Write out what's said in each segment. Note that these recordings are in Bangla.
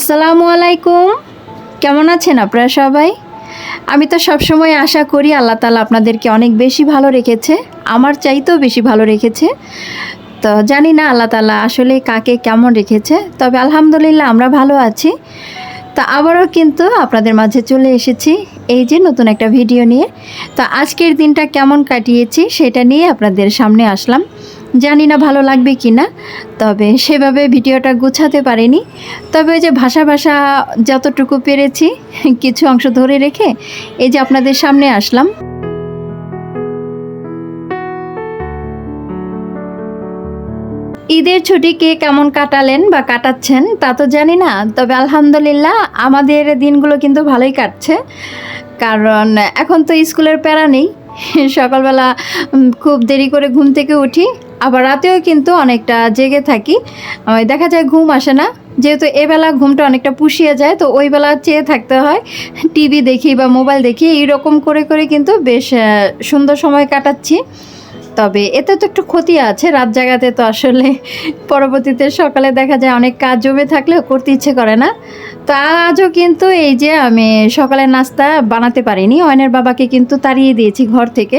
আসসালামু আলাইকুম। কেমন আছেন আপনারা সবাই? আমি তো সবসময় আশা করি আল্লাহ তালা আপনাদেরকে অনেক বেশি ভালো রেখেছে, আমার চাইতেও বেশি ভালো রেখেছে। তো জানি না আল্লাহ তালা আসলে কাকে কেমন রেখেছে, তবে আলহামদুলিল্লাহ আমরা ভালো আছি। তা আবারও কিন্তু আপনাদের মাঝে চলে এসেছি এই যে নতুন একটা ভিডিও নিয়ে। তো আজকের দিনটা কেমন কাটিয়েছি সেটা নিয়ে আপনাদের সামনে আসলাম। জানি না ভালো লাগবে কি না তবে সেভাবে ভিডিওটা গুছাতে পারিনি। তবে ওই যে ভাষা ভাষা যতটুকু পেরেছি, কিছু অংশ ধরে রেখে এই যে আপনাদের সামনে আসলাম। ঈদের ছুটি কে কেমন কাটালেন বা কাটাচ্ছেন তা তো জানি না, তবে আলহামদুলিল্লাহ আমাদের দিনগুলো কিন্তু ভালোই কাটছে। কারণ এখন তো স্কুলের প্যারা নেই, সকালবেলা খুব দেরি করে ঘুম থেকে উঠি আবার রাতেও কিন্তু অনেকটা জেগে থাকি। দেখা যায় ঘুম আসে না। যেহেতু এবেলা ঘুমটা অনেকটা পুষিয়ে যায়, তো ওই বেলা চেয়ে থাকতে হয়। টিভি দেখি বা মোবাইল দেখি, এইরকম করে করে কিন্তু বেশ সুন্দর সময় কাটাচ্ছি। তবে এতে তো একটু ক্ষতি আছে, রাত জাগাতে তো আসলে পরবর্তীতে সকালে দেখা যায় অনেক কাজ জমে থাকলেও করতে ইচ্ছে করে না। তো আজও কিন্তু এই যে আমি সকালে নাস্তা বানাতে পারিনি, অয়নের বাবাকে কিন্তু তাড়িয়ে দিয়েছি ঘর থেকে।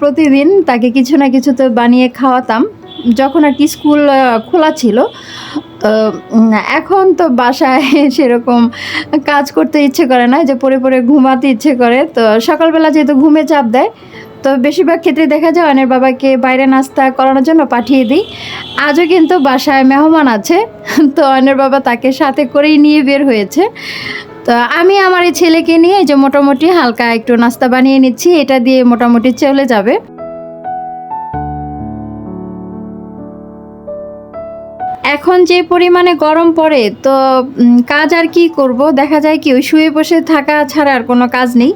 প্রতিদিন তাকে কিছু না কিছু তো বানিয়ে খাওয়াতাম। যখন আর কি স্কুল খোলা ছিল, তো এখন তো বাসায় সেরকম কাজ করতে ইচ্ছে করে না, যে পরে পরে ঘুমাতে ইচ্ছে করে। তো সকালবেলা যেহেতু ঘুমে চাপ দেয় তো বেশিরভাগ ক্ষেত্রে দেখা যায় অনের বাবাকে বাইরে নাস্তা করানোর জন্য পাঠিয়ে দিই। আজও কিন্তু বাসায় মেহমান আছে, তো অনের বাবা তাকে সাথে করেই নিয়ে বের হয়েছে। তো আমি আমার এই ছেলেকে নিয়ে যে মোটামুটি হালকা একটু নাস্তা বানিয়ে নিচ্ছি, এটা দিয়ে মোটামুটি চলে যাবে। এখন যে পরিমাণে গরম পড়ে, তো কাজ আর কি করব? দেখা যায় কি, ওই শুয়ে বসে থাকা ছাড়া আর কোনো কাজ নেই।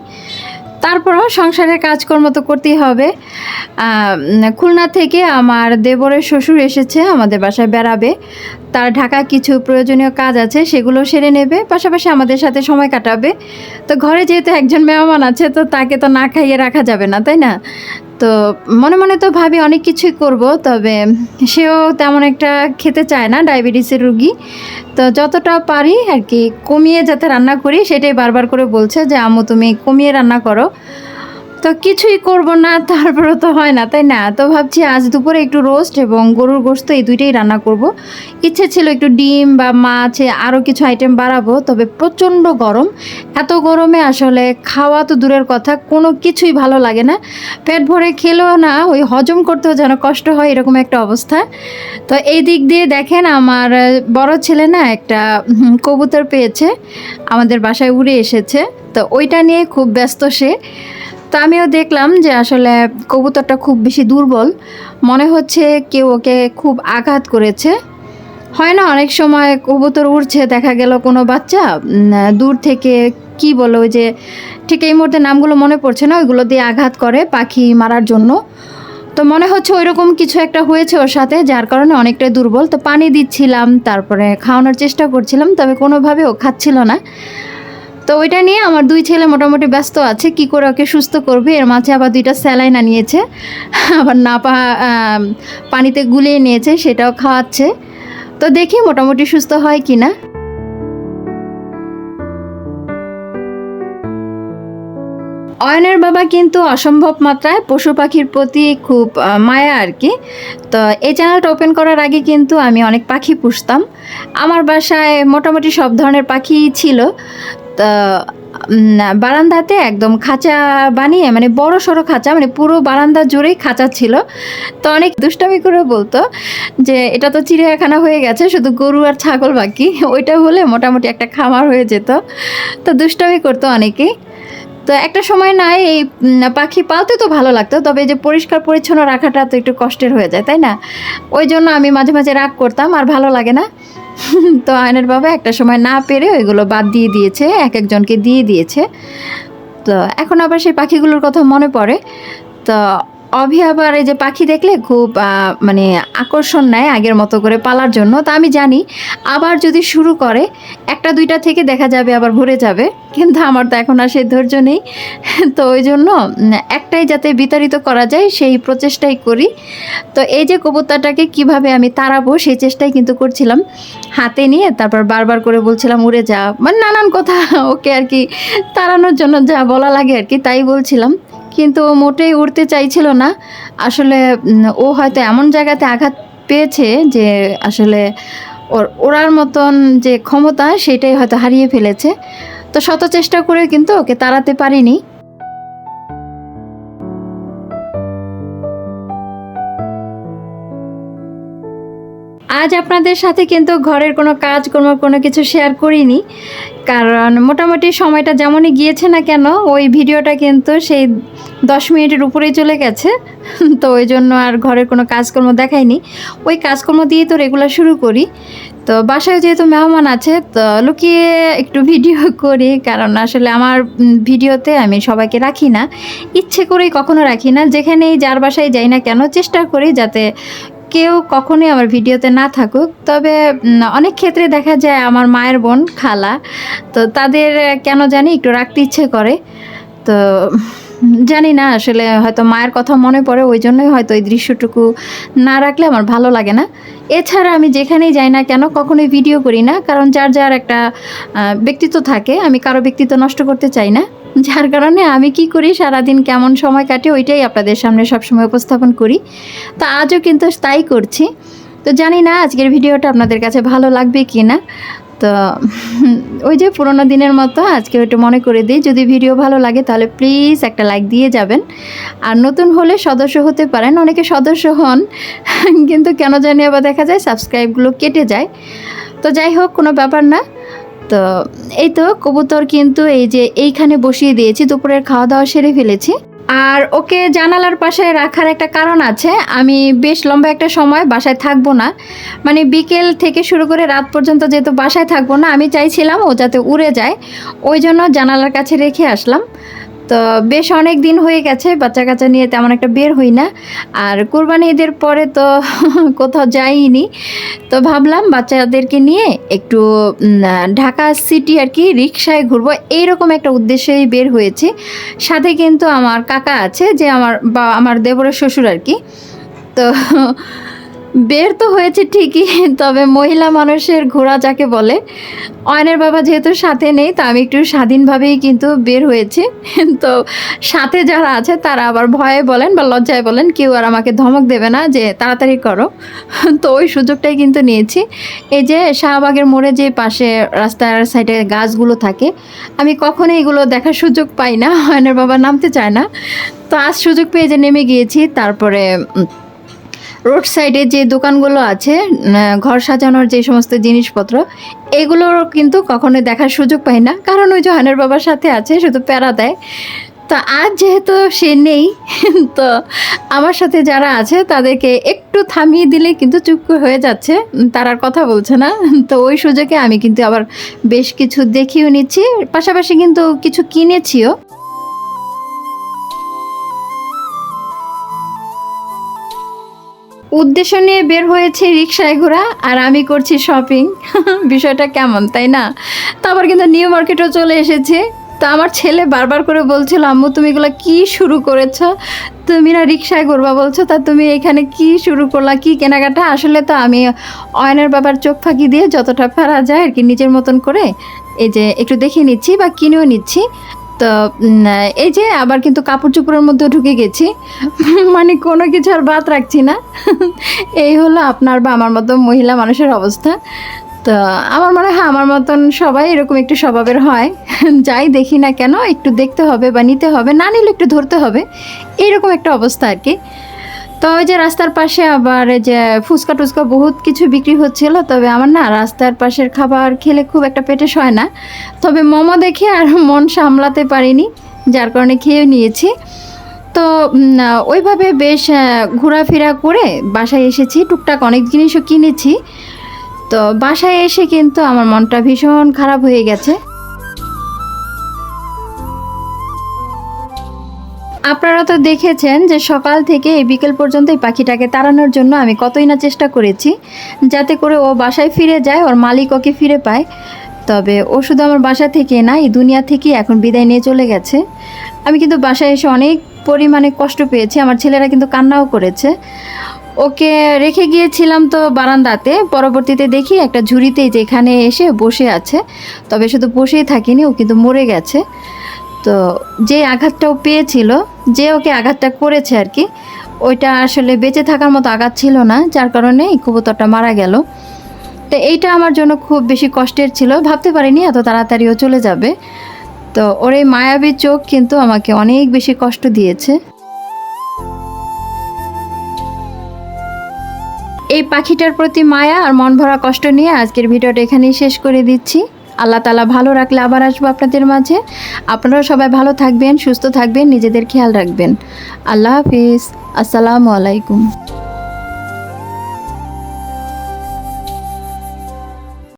তারপরও সংসারের কাজকর্ম তো করতেই হবে। খুলনা থেকে আমার দেবরের শ্বশুর এসেছে, আমাদের বাসায় বেড়াবে। তার ঢাকা কিছু প্রয়োজনীয় কাজ আছে, সেগুলো সেরে নেবে, পাশাপাশি আমাদের সাথে সময় কাটাবে। তো ঘরে যেহেতু একজন মেহমান আছে, তো তাকে তো না খাইয়ে রাখা যাবে না, তাই না? তো মনে মনে তো ভাবি অনেক কিছুই করব, তবে সেও তেমন একটা খেতে চায় না, ডায়াবেটিসের রুগী। তো যতটা পারি আর কি কমিয়ে যাতে রান্না করি, সেটাই বারবার করে বলছে যে, আম্মু, তুমি কমিয়ে রান্না করো। তো কিছুই করব না তারপরে তো হয় না, তাই না? তো ভাবছি আজ দুপুরে একটু রোস্ট এবং গরুর গোস্ত এই দুইটাই রান্না করব। ইচ্ছে ছিল একটু ডিম বা মাছ আরও কিছু আইটেম বাড়াবো, তবে প্রচণ্ড গরম। এত গরমে আসলে খাওয়া তো দূরের কথা, কোনো কিছুই ভালো লাগে না। পেট ভরে খেলেও না, ওই হজম করতেও যেন কষ্ট হয়, এরকম একটা অবস্থা। তো এই দিক দিয়ে দেখেন, আমার বড় ছেলে না একটা কবুতর পেয়েছে, আমাদের বাসায় উড়ে এসেছে। তো ওইটা নিয়ে খুব ব্যস্ত সে। তো আমিও দেখলাম যে আসলে কবুতরটা খুব বেশি দুর্বল। মনে হচ্ছে কেউ ওকে খুব আঘাত করেছে। হয় না, অনেক সময় কবুতর উড়ছে, দেখা গেল কোনো বাচ্চা দূর থেকে কি বলে ওই যে, ঠিক এই মুহূর্তে নামগুলো মনে পড়ছে না, ওইগুলো দিয়ে আঘাত করে পাখি মারার জন্য। তো মনে হচ্ছে ওই রকম কিছু একটা হয়েছে ওর সাথে, যার কারণে অনেকটাই দুর্বল। তো পানি দিচ্ছিলাম, তারপরে খাওয়ানোর চেষ্টা করছিলাম, তবে কোনোভাবে ও খাচ্ছিল না। তো ওইটা নিয়ে আমার দুই ছেলে মোটামুটি ব্যস্ত আছে, কি করে ওকে সুস্থ করবে? এর মাঝে আবার দুইটা স্যালাইন আনিয়েছে আবার নাপা পানিতে গুলিয়ে নিয়েছে, সেটাও খাওয়াচ্ছে। তো দেখি মোটামুটি সুস্থ হয় কি না অয়নের বাবা কিন্তু অসম্ভব মাত্রায় পশু পাখির প্রতি খুব মায়া আর কি। তো এই চ্যানেলটা ওপেন করার আগে কিন্তু আমি অনেক পাখি পুষতাম। আমার বাসায় মোটামুটি সব ধরনের পাখি ছিল। তো বারান্দাতে একদম খাঁচা বানিয়ে মানে বড় সড়ো খাঁচা মানে পুরো বারান্দা জুড়েই খাঁচা ছিল। তো অনেক দুষ্টামি করে বলতো যে, এটা তো চিড়িয়াখানা হয়ে গেছে, শুধু গরু আর ছাগল বাকি। ওইটা হলে মোটামুটি একটা খামার হয়ে যেত। তো দুষ্টামি করতো অনেকেই। তো একটা সময় না এই পাখি পালতে তো ভালো লাগতো, তবে যে পরিষ্কার পরিচ্ছন্ন রাখাটা তো একটু কষ্টের হয়ে যায়, তাই না? ওই জন্য আমি মাঝে মাঝে রাগ করতাম, আর ভালো লাগে না। তো আয়নের বাবা একটা সময় না পেরে ওইগুলো বাদ দিয়ে দিয়েছে, এক একজনকে দিয়ে দিয়েছে। তো এখন আবার সেই পাখিগুলোর কথা মনে পড়ে। তো অভি আবার এই যে পাখি দেখলে খুব মানে আকর্ষণ নেয় আগের মতো করে পালার জন্য। তা আমি জানি, আবার যদি শুরু করে, একটা দুইটা থেকে দেখা যাবে আবার ভরে যাবে। কিন্তু আমার তো এখন আর সেই ধৈর্য নেই। তো ওই জন্য একটাই যাতে বিতাড়িত করা যায়, সেই প্রচেষ্টাই করি। তো এই যে কবুতরটাকে কীভাবে আমি তাড়াবো, সেই চেষ্টাই কিন্তু করছিলাম। হাতে নিয়ে তারপর বারবার করে বলছিলাম, উড়ে যা। মানে নানান কথা, ওকে আর কি তাড়ানোর জন্য যা বলা লাগে আর কি, তাই বলছিলাম। কিন্তু ও মোটেই উড়তে চাইছিল না। আসলে ও হয়তো এমন জায়গাতে আঘাত পেয়েছে যে আসলে ওর, ওড়ার মতন যে ক্ষমতা সেটাই হয়তো হারিয়ে ফেলেছে। তো শত চেষ্টা করে কিন্তু ওকে তাড়াতে পারিনি। আজ আপনাদের সাথে কিন্তু ঘরের কোনো কাজ, কোনো কোনো কিছু শেয়ার করিনি। কারণ মোটামুটি সময়টা যেমনই গিয়েছে না কেন, ওই ভিডিওটা কিন্তু সেই দশ মিনিটের উপরেই চলে গেছে। তো ওই জন্য আর ঘরের কোনো কাজকর্ম দেখাইনি। ওই কাজকর্ম দিয়ে তো রেগুলার শুরু করি। তো বাসায় যেহেতু মেহমান আছে, তো লুকিয়ে একটু ভিডিও করি। কারণ আসলে আমার ভিডিওতে আমি সবাইকে রাখি না। ইচ্ছে করেই কখনো রাখি না। যেখানেই যার বাসায় যাই না কেন, চেষ্টা করি যাতে কেউ কখনোই আমার ভিডিওতে না থাকুক। তবে অনেক ক্ষেত্রে দেখা যায় আমার মায়ের বোন খালা, তো তাদের কেন জানি একটু রাখতে ইচ্ছে করে। তো, জানি না, আসলে হয়তো মায়ের কথা মনে পড়ে, ওই জন্যই হয়তো এই দৃশ্যটুকু না রাখলে আমার ভালো লাগে না। এছাড়া আমি যেখানেই যাই না কেন কখনোই ভিডিও করি না, কারণ যার যার একটা ব্যক্তিত্ব থাকে, আমি কারও ব্যক্তিত্ব নষ্ট করতে চাই না। যার কারণে আমি কি করি, সারাদিন কেমন সময় কাটে ওইটাই আপনাদের সামনে সবসময় উপস্থাপন করি। তো আজও কিন্তু তাই করছি। তো জানি না আজকের ভিডিওটা আপনাদের কাছে ভালো লাগবে কি না। তো ওই যে পুরোনো দিনের মতো আজকে একটু মনে করে দিই, যদি ভিডিও ভালো লাগে তাহলে প্লিজ একটা লাইক দিয়ে যাবেন। আর নতুন হলে সদস্য হতে পারেন, অনেকে সদস্য হন, কিন্তু কেন জানি আবার দেখা যায় সাবস্ক্রাইবগুলো কেটে যায়। তো যাই হোক, কোনো ব্যাপার না। তো এই তো কবুতর কিন্তু এই যে এইখানে বসিয়ে দিয়েছি, দুপুরের খাওয়া দাওয়া সেরে ফেলেছি। আর ওকে জানালার পাশে রাখার একটা কারণ আছে, আমি বেশ লম্বা একটা সময় বাসায় থাকব না। মানে বিকেল থেকে শুরু করে রাত পর্যন্ত যেহেতু বাসায় থাকব না, আমি চাইছিলাম ও যাতে উড়ে যায়, ওই জন্য জানালার কাছে রেখে আসলাম। তো বেশ অনেক দিন হয়ে গেছে, বাচ্চা কাচ্চা নিয়ে তেমন একটা বের হই না। আর কোরবানি ঈদের পরে তো কোথাও যাইনি। তো ভাবলাম বাচ্চাদেরকে নিয়ে একটু ঢাকা সিটি আর কি রিক্সায় ঘুরবো, এইরকম একটা উদ্দেশ্যেই বের হয়েছি। সাথে কিন্তু আমার কাকা আছে, যে আমার বা, আমার দেবরের শ্বশুর আর কি। তো বের তো হয়েছে ঠিকই, তবে মহিলা মানুষের ঘোরা যাকে বলে, অয়নের বাবা যেহেতু সাথে নেই, তো আমি একটু স্বাধীনভাবেই কিন্তু বের হয়েছি। তো সাথে যারা আছে, তারা আবার ভয়ে বলেন বা লজ্জায় বলেন, কেউ আর আমাকে ধমক দেবে না যে তাড়াতাড়ি করো। তো ওই সুযোগটাই কিন্তু নিয়েছি। এই যে শাহবাগের মোড়ে যে পাশে রাস্তার সাইডে গাছগুলো থাকে, আমি কখনোই এগুলো দেখার সুযোগ পাই না, অয়নের বাবা নামতে চায় না। তো আজ সুযোগ পেয়ে যে নেমে গিয়েছি, তারপরে রোড সাইডে যে দোকানগুলো আছে ঘর সাজানোর যে সমস্ত জিনিসপত্র, এগুলোর কিন্তু কখনোই দেখার সুযোগ পাই না। কারণ ওই যে হানের বাবার সাথে আছে শুধু প্যারা দেয়। তো আজ যেহেতু সে নেই, তো আমার সাথে যারা আছে, তাদেরকে একটু থামিয়ে দিলে কিন্তু চুপ হয়ে যাচ্ছে। তারা কথা বলছে না। তো ওই সুযোগে আমি কিন্তু আবার বেশ কিছু দেখিও নিচ্ছি। পাশাপাশি কিন্তু কিছু কিনেছিও। উদ্দেশ্য নিয়ে বের হয়েছে রিক্সায় ঘোরা, আর আমি করছি শপিং বিষয়টা কেমন, তাই না? তারপর কিন্তু নিউ মার্কেটও চলে এসেছে। তো আমার ছেলে বারবার করে বলছিল, আম্মু, তুমি এগুলো কি শুরু করেছ? তুমি না রিক্সায় ঘুরবা বলছো, তা তুমি এখানে কি শুরু করলা? কি কেনাকাটা? আসলে তো আমি অয়নের বাবার চোখ ফাঁকি দিয়ে যতটা পারা যায় আর কি নিজের মতন করে, এই যে একটু দেখে নিচ্ছি বা কিনেও নিচ্ছি। তো এই যে আবার কিন্তু কাপড় চোপড়ের মধ্যে ঢুকে গেছি। মানে কোনো কিছু আর বাদ রাখছি না। এই হলো আপনার বা আমার মতো মহিলা মানুষের অবস্থা। তো, আমার মনে হয়, আমার মতন সবাই এরকম একটু স্বভাবের হয়। যাই দেখি না কেন, একটু দেখতে হবে বা নিতে হবে, না নিলে একটু ধরতে হবে। এরকম একটা অবস্থা আর কি। তো ওই যে রাস্তার পাশে আবার যে ফুচকা টুচকা বহুত কিছু বিক্রি হচ্ছিল, তবে আমার না রাস্তার পাশের খাবার খেলে খুব একটা পেটে সয় না। তবে মোমো দেখে আর মন সামলাতে পারিনি, যার কারণে খেয়ে নিয়েছি। তো ওইভাবে বেশ ঘোরাফেরা করে বাসায় এসেছি। টুকটাক অনেক জিনিসও কিনেছি। তো বাসায় এসে কিন্তু আমার মনটা ভীষণ খারাপ হয়ে গেছে। আপনারা তো দেখেছেন যে সকাল থেকে এই বিকেল পর্যন্ত এই পাখিটাকে তাড়ানোর জন্য আমি কতই না চেষ্টা করেছি, যাতে করে ও বাসায় ফিরে যায়, ওর মালিক ওকে ফিরে পায়। তবে ও শুধু আমার বাসা থেকে না, এই দুনিয়া থেকেই এখন বিদায় নিয়ে চলে গেছে। আমি কিন্তু বাসায় এসে অনেক পরিমাণে কষ্ট পেয়েছি, আমার ছেলেরা কিন্তু কান্নাও করেছে। ওকে রেখে গিয়েছিলাম তো বারান্দাতে, পরবর্তীতে দেখি একটা ঝুড়িতেই যেখানে এসে বসে আছে। তবে শুধু বসেই থাকিনি, ও কিন্তু মরে গেছে। তো যে আঘাতটা ও পেয়েছিল, যে ওকে আঘাতটা করেছে আর কি, ওইটা আসলে বেঁচে থাকার মতো আঘাত ছিল না, যার কারণে এই কবুতরটা মারা গেল। তো এইটা আমার জন্য খুব বেশি কষ্টের ছিল, ভাবতে পারিনি এত তাড়াতাড়ি ও চলে যাবে। তো ওর এই মায়াবী চোখ কিন্তু আমাকে অনেক বেশি কষ্ট দিয়েছে। এই পাখিটার প্রতি মায়া আর মন ভরা কষ্ট নিয়ে আজকের ভিডিওটা এখানেই শেষ করে দিচ্ছি। আল্লাহ তালা ভালো রাখলে আবার আসব আপনাদের মাঝে। আপনারা সবাই ভালো থাকবেন, সুস্থ থাকবেন, নিজেদের খেয়াল রাখবেন। আল্লাহ হাফিজ। আসসালামু আলাইকুম।